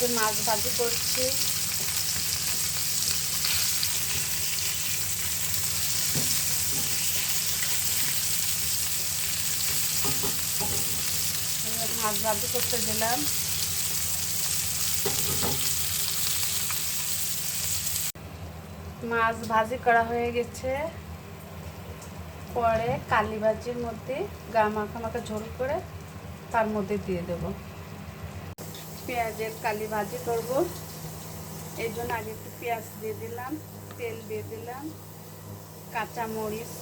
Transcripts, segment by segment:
যে মাছ ভাজি করছি। মাছ ভাজি করতে দিলাম। মাছ ভাজি করা হয়ে গেছে। পরে কালি ভাজির মধ্যে গা মাখা মাখা ঝোল করে তার মধ্যে দিয়ে দেব। পেঁয়াজের কালি ভাজি করব। এই জন্য আগে একটু পেঁয়াজ দিয়ে দিলাম, তেল দিয়ে দিলাম কাঁচা মরিচ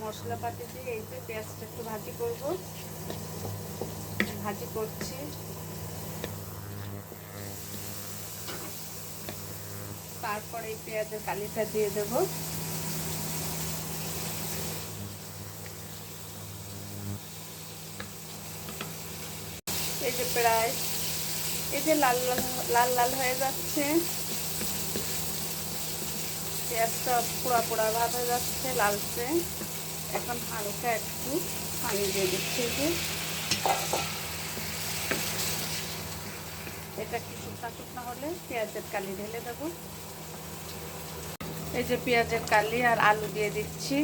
মশলাপাতি দিয়ে এই যে পেঁয়াজটা একটু ভাজি করব। ভাজি করছি। তারপরে এই পেঁয়াজের কালিটা দিয়ে দেবো। এই যে প্রায় এই যে লাল লাল লাল লাল হয়ে যাচ্ছে। পেঁয়াজটা পোড়া পোড়া ভাব হয়ে যাচ্ছে, লালচে। এখন হালকা একটু পানি দিয়ে দিচ্ছি যে। এটা কি শুকনা শুকনা হলে পেঁয়াজের কালি ঢেলে দেবো। এই যে পেঁয়াজের কালি আর আলু দিয়ে দিচ্ছি।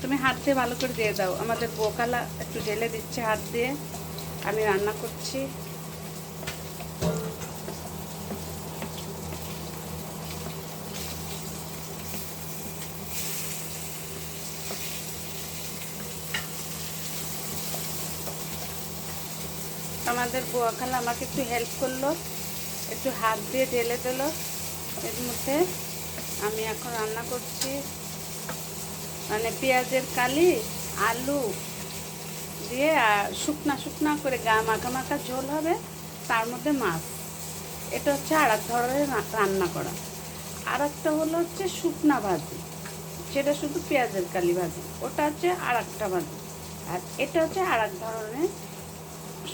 তুমি হাত দিয়ে ভালো করে দিয়ে দাও। আমাদের বোকালা একটু ঢেলে দিচ্ছে হাত দিয়ে। আমি রান্না করছি। আমাদের বোয়াখালা আমাকে একটু হেল্প করল, একটু হাত দিয়ে ঢেলে দিল। এর মধ্যে আমি এখন রান্না করছি। মানে পেঁয়াজের কালি, আলু দিয়ে শুকনা শুকনা করে গা মাখা মাখা ঝোল হবে, তার মধ্যে মাছ। এটা হচ্ছে আর এক ধরনের রান্না করা। আর একটা হলো হচ্ছে শুকনা ভাজি সেটা শুধু পেঁয়াজের কালি ভাজি, ওটা হচ্ছে আর একটা ভাজি। আর এটা হচ্ছে আর এক ধরনের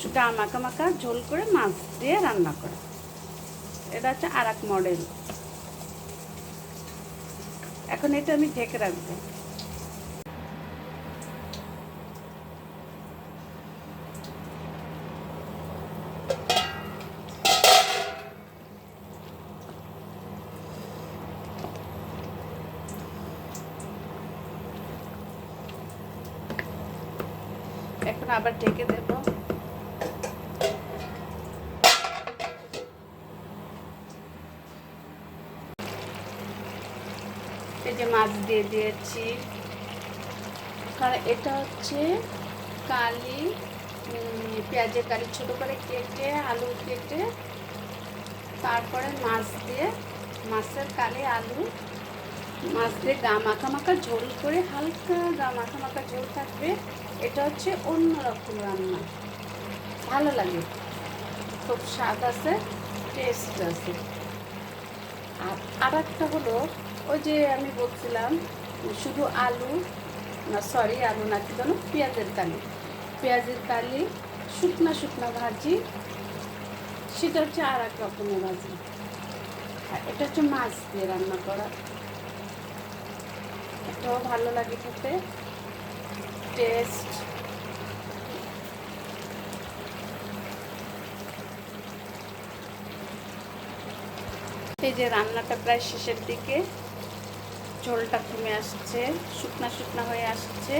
শু- গা মাখা মাখা ঝোল করে মাছ দিয়ে রান্না করা। এটা হচ্ছে আর এক মডেল এখন এটা আমি ঢেকে রাখব। এখন আবার ঢেকে দেব। এই যে মাছ দিয়ে দিয়েছি। কারণ এটা হচ্ছে কালি পেঁয়াজের কালি ছোট করে কেটে, আলু কেটে, তারপরে মাছ দিয়ে, মাছের কালি, আলু, মাছ দিয়ে গা মাখা মাখা ঝোল করে, হালকা গা মাখা মাখা ঝোল থাকবে। এটা হচ্ছে অন্যরকম রান্না। ভালো লাগে। খুব স্বাদ আছে টেস্ট আছে। আর আর একটা হলো ওই যে আমি বলছিলাম, শুধু আলু, না সরি আলু না, কি জানো পেঁয়াজের কালি। পেঁয়াজের কালি, শুকনা শুকনা ভাজি। সেটা হচ্ছে আর এক রকমের ভাজি। আর এটা হচ্ছে মাছ দিয়ে রান্না করা। এটাও ভালো লাগে খেতে। টেস্ট এই যে রান্নাটা প্রায় শেষের দিকে। ঝোলটা কমে আসছে, শুকনা শুকনা হয়ে আসছে।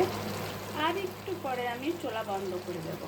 আর একটু পরে আমি চোলা বন্ধ করে দেবো।